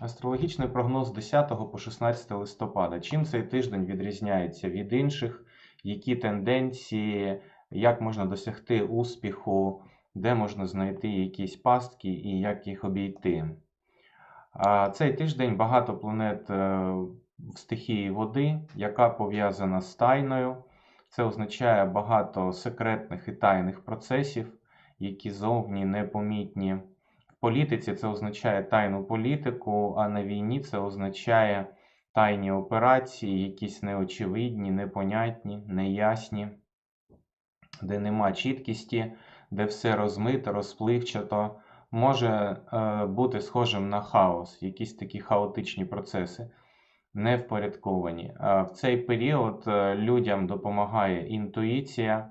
Астрологічний прогноз 10 по 16 листопада. Чим цей тиждень відрізняється від інших? Які тенденції, як можна досягти успіху, де можна знайти якісь пастки і як їх обійти? Цей тиждень багато планет е, в стихії води, яка пов'язана з тайною. Це означає багато секретних і тайних процесів, які зовні непомітні. Політиці це означає тайну політику, а на війні це означає тайні операції, якісь неочевидні, непонятні, неясні, де нема чіткісті, де все розмито, розпливчато, може е, бути схожим на хаос, якісь такі хаотичні процеси, невпорядковані. А в цей період е, людям допомагає інтуїція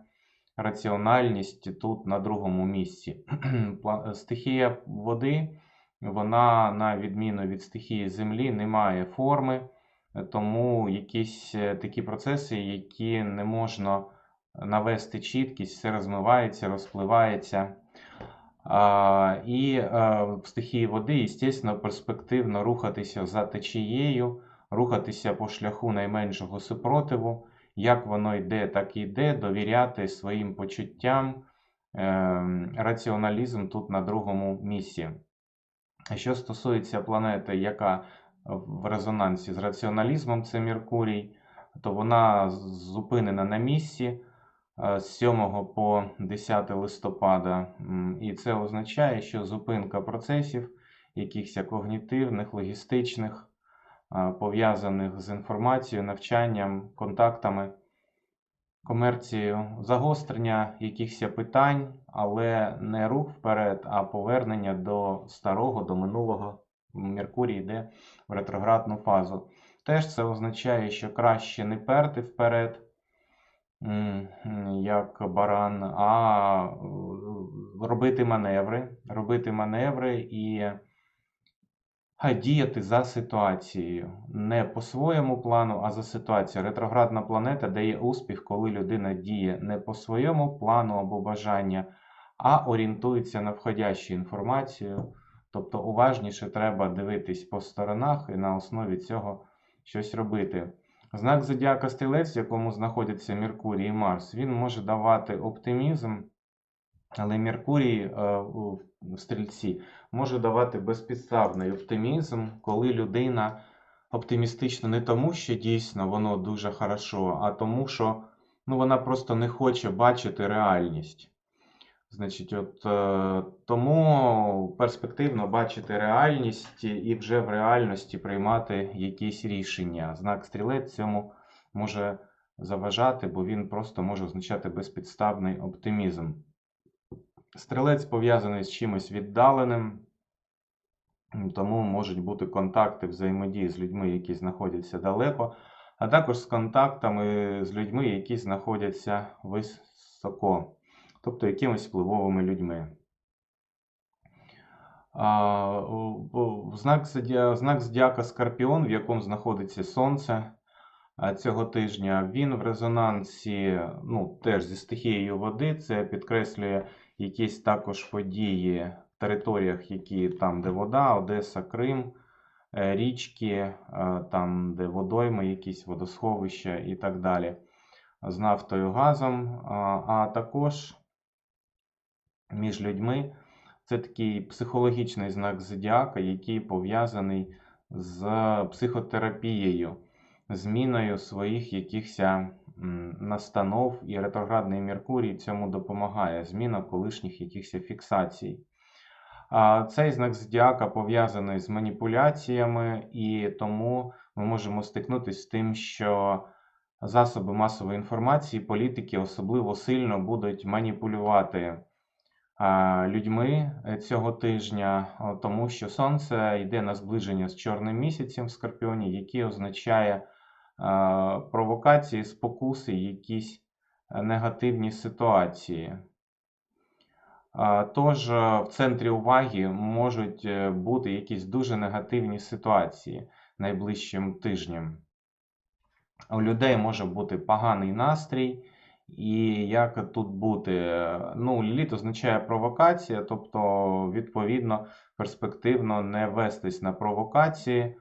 раціональність тут на другому місці. Стихія води, вона, на відміну від стихії землі, не має форми, тому якісь е, такі процеси, які не можна навести чіткість, все розмивається, розпливається. І е, в стихії води, звісно, перспективно рухатися за течією, рухатися по шляху найменшого супротиву як воно йде, так і йде, довіряти своїм почуттям. Ем, Раціоналізм тут на другому місці. Що стосується планети, яка в резонансі з раціоналізмом, це Меркурій, то вона зупинена на місці е, з 7 по 10 листопада. І це означає, що зупинка процесів, якихось когнітивних, логістичних, пов'язаних з інформацією, навчанням, контактами, комерцією, загострення якихось питань, але не рух вперед, а повернення до старого, до минулого. Меркурій йде в ретроградну фазу. Теж це означає, що краще не перти вперед, як баран, а е, робити маневри, робити маневри і діяти за ситуацією. Не по своєму плану, а за ситуацією. Ретроградна планета дає успіх, коли людина діє не по своєму плану або бажання, а орієнтується на входящу інформацію. Тобто уважніше треба дивитись по сторонах і на основі цього щось робити. Знак зодіака стрілець, в якому знаходяться Меркурій і Марс, він може давати оптимізм, але Меркурій е, в стрільці може давати безпідставний оптимізм, коли людина оптимістична не тому, що дійсно воно дуже хорошо, а тому, що ну, вона просто не хоче бачити реальність. Значить, от е, тому перспективно бачити реальність і вже в реальності приймати якісь рішення. Знак стрілець цьому може заважати, бо він просто може означати безпідставний оптимізм. Стрілець пов'язаний з чимось віддаленим, тому можуть бути контакти взаємодії з людьми, які знаходяться далеко, а також з контактами з людьми, які знаходяться високо, тобто якимись впливовими людьми. Знак, знак зодіака Скорпіон, в якому знаходиться Сонце цього тижня, він в резонансі ну, теж зі стихією води. Це підкреслює якісь також події в територіях, які там, де вода, Одеса, Крим, е, річки, е, там, де водойми, якісь водосховища і так далі. З нафтою, газом, а, також між людьми. Це такий психологічний знак зодіака, який пов'язаний з психотерапією, зміною своїх якихось настанов, і ретроградний Меркурій цьому допомагає, зміна колишніх якихось фіксацій. Цей знак зодіака пов'язаний з маніпуляціями, і тому ми можемо стикнутися з тим, що засоби масової інформації, політики особливо сильно будуть маніпулювати людьми цього тижня, тому що Сонце йде на зближення з чорним місяцем в Скорпіоні, який означає провокації, спокуси, якісь е, негативні ситуації. Тож е, в центрі уваги можуть е, бути якісь дуже негативні ситуації найближчим тижнем. У людей може бути поганий настрій, і як тут бути? Ну, ліліт означає провокація, тобто, відповідно, перспективно не вестись на провокації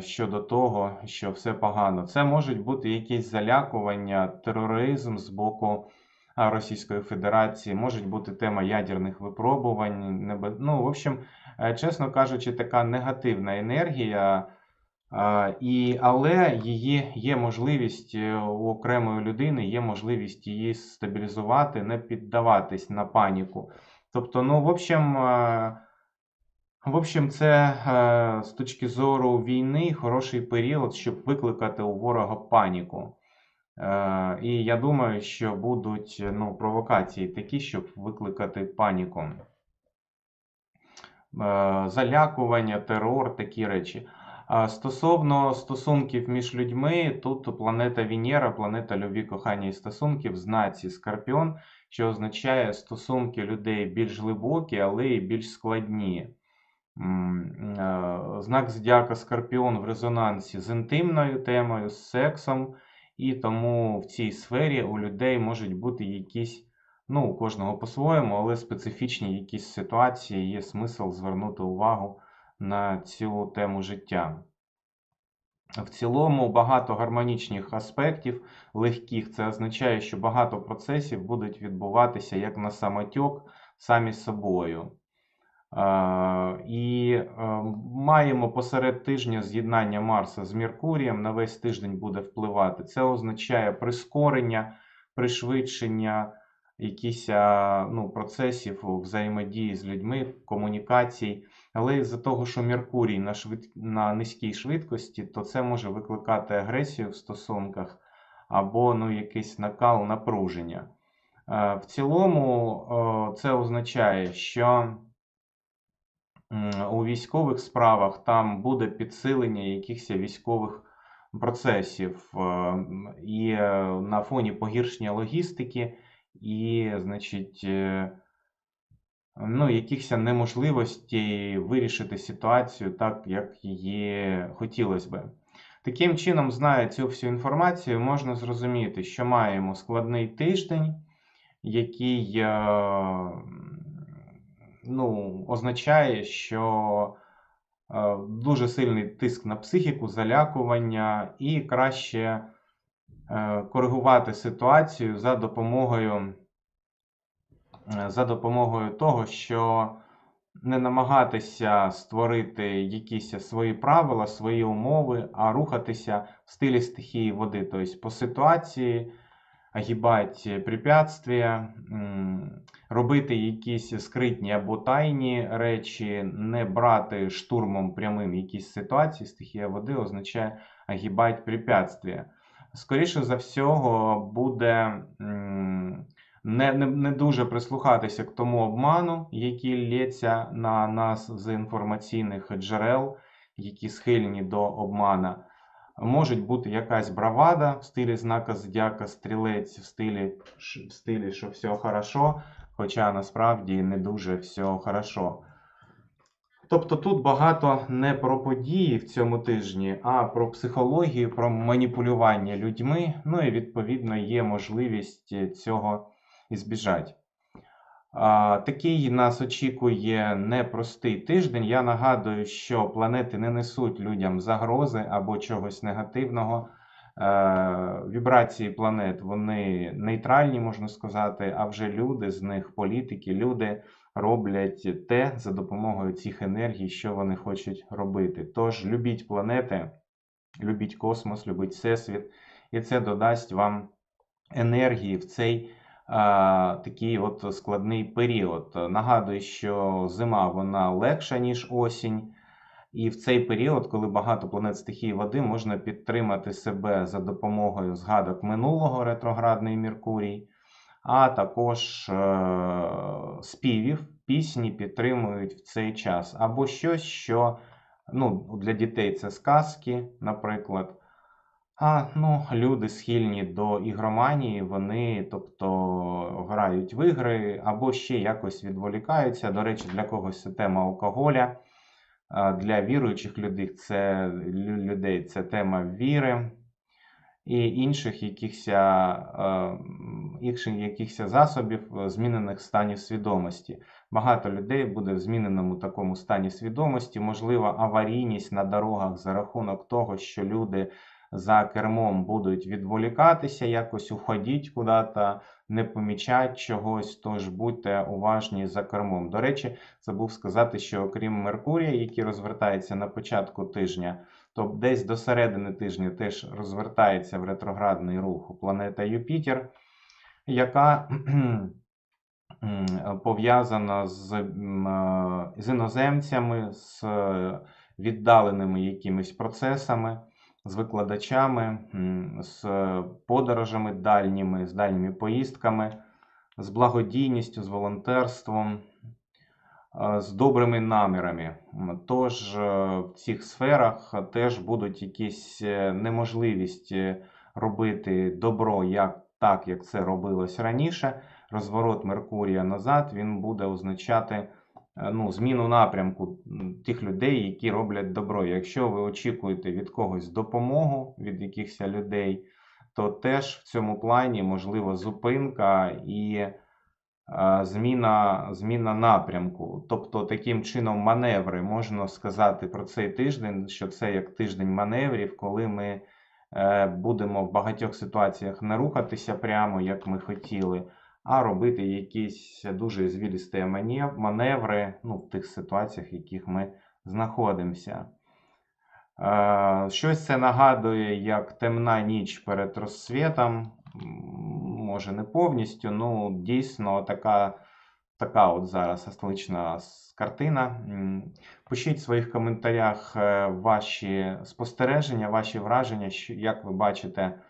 щодо того, що все погано. Це можуть бути якісь залякування, тероризм з боку Російської Федерації, можуть бути тема ядерних випробувань. Ну, в общем, е, чесно кажучи, така негативна енергія. І, але її є можливість е, у окремої людини, є можливість її стабілізувати, не піддаватись на паніку. Тобто, ну, в общем, е, в общем, це е, з точки зору війни хороший період, щоб викликати у ворога паніку. Е, І я думаю, що будуть ну, провокації такі, щоб викликати паніку. Е, Залякування, терор, такі речі. Стосовно стосунків між людьми, тут планета Венера, планета любві, кохання і стосунків, знаці Скорпіон, що означає стосунки людей більш глибокі, але й більш складні. Е, Знак зодіака Скорпіон в резонансі з інтимною темою, з сексом, і тому в цій сфері у людей можуть бути якісь, ну, у кожного по-своєму, але специфічні якісь ситуації, є смисл звернути увагу на цю тему життя. В цілому багато гармонічних аспектів легких. Це означає, що багато процесів будуть відбуватися як на самотьок самі собою. Е, І е, маємо посеред тижня з'єднання Марса з Меркурієм, на весь тиждень буде впливати. Це означає прискорення, пришвидшення якісь ну, процесів взаємодії з людьми, комунікацій. Але із-за того, що Меркурій на, швид... на низькій швидкості, то це може викликати агресію в стосунках або ну, якийсь накал напруження. Е, В цілому е, це означає, що у військових справах там буде підсилення якихось військових процесів е, і е, на фоні погіршення логістики, і, значить, е, ну, якихось неможливостей вирішити ситуацію так, як її хотілося би. Таким чином, зная цю всю інформацію, можна зрозуміти, що маємо складний тиждень, який ну, означає, що е, дуже сильний тиск на психіку, залякування, і краще е, коригувати ситуацію за допомогою, е, за допомогою того, що не намагатися створити якісь свої правила, свої умови, а рухатися в стилі стихії води, тобто по ситуації, огибати препятствия, робити якісь скритні або тайні речі, не брати штурмом прямим якісь ситуації. Стихія води означає огибати препятствия. Скоріше за всього, буде не, не, не дуже прислухатися к тому обману, який лється на нас з інформаційних джерел, які схильні до обмана. Може бути якась бравада в стилі знака зодіака стрілець, в стилі, в стилі, що все хорошо, хоча насправді не дуже все хорошо. Тобто тут багато не про події в цьому тижні, а про психологію, про маніпулювання людьми. Ну і відповідно є можливість цього ізбіжати. Такий нас очікує непростий тиждень. Я нагадую, що планети не несуть людям загрози або чогось негативного. Е, Вібрації планет вони нейтральні, можна сказати, а вже люди з них, політики, люди роблять те за допомогою цих енергій, що вони хочуть робити. Тож любіть планети, любіть космос, любіть всесвіт, і це додасть вам енергії в цей такий от складний період. Нагадую, що зима вона легша, ніж осінь. І в цей період, коли багато планет стихії води, можна підтримати себе за допомогою згадок минулого ретроградний Меркурій, а також е, співів, пісні підтримують в цей час. Або щось, що ну, для дітей це сказки, наприклад. А ну, люди схильні до ігроманії, вони, тобто, грають в ігри або ще якось відволікаються. До речі, для когось це тема алкоголя. Для віруючих людей це, людей це тема віри. і інших якихось, е, інших якихось засобів змінених станів свідомості. Багато людей буде в зміненому такому стані свідомості, можливо, аварійність на дорогах за рахунок того, що люди за кермом будуть відволікатися, якось уходіть куди-то, не помічать чогось, тож будьте уважні за кермом. До речі, забув сказати, що окрім Меркурія, який розвертається на початку тижня, то десь до середини тижня теж розвертається в ретроградний рух планета Юпітер, яка пов'язана з, е, з іноземцями, з е, віддаленими якимись процесами, з викладачами, з подорожами дальніми, з дальніми поїздками, з благодійністю, з волонтерством, е, з добрими намірами. Тож е, в цих сферах теж будуть якісь е, неможливість робити добро як так, як це робилось раніше. Розворот Меркурія назад він буде означати ну, зміну напрямку тих людей, які роблять добро. Якщо ви очікуєте від когось допомогу від якихось людей, то теж в цьому плані можлива зупинка і е, зміна, зміна напрямку. Тобто, таким чином, маневри можна сказати про цей тиждень, що це як тиждень маневрів, коли ми е, будемо в багатьох ситуаціях не рухатися прямо, як ми хотіли, а робити якісь дуже звілісті маневри ну, в тих ситуаціях, в яких ми знаходимося. Е, Щось це нагадує як темна ніч перед розсвітом. Може, не повністю, ну дійсно така, така от зараз астрологічна картина. Пишіть в своїх коментарях е, ваші спостереження, ваші враження, як ви бачите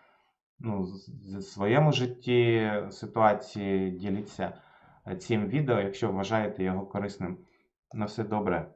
ну, зі своєму житті ситуації. Діліться е, цим відео, якщо вважаєте його корисним. На все добре.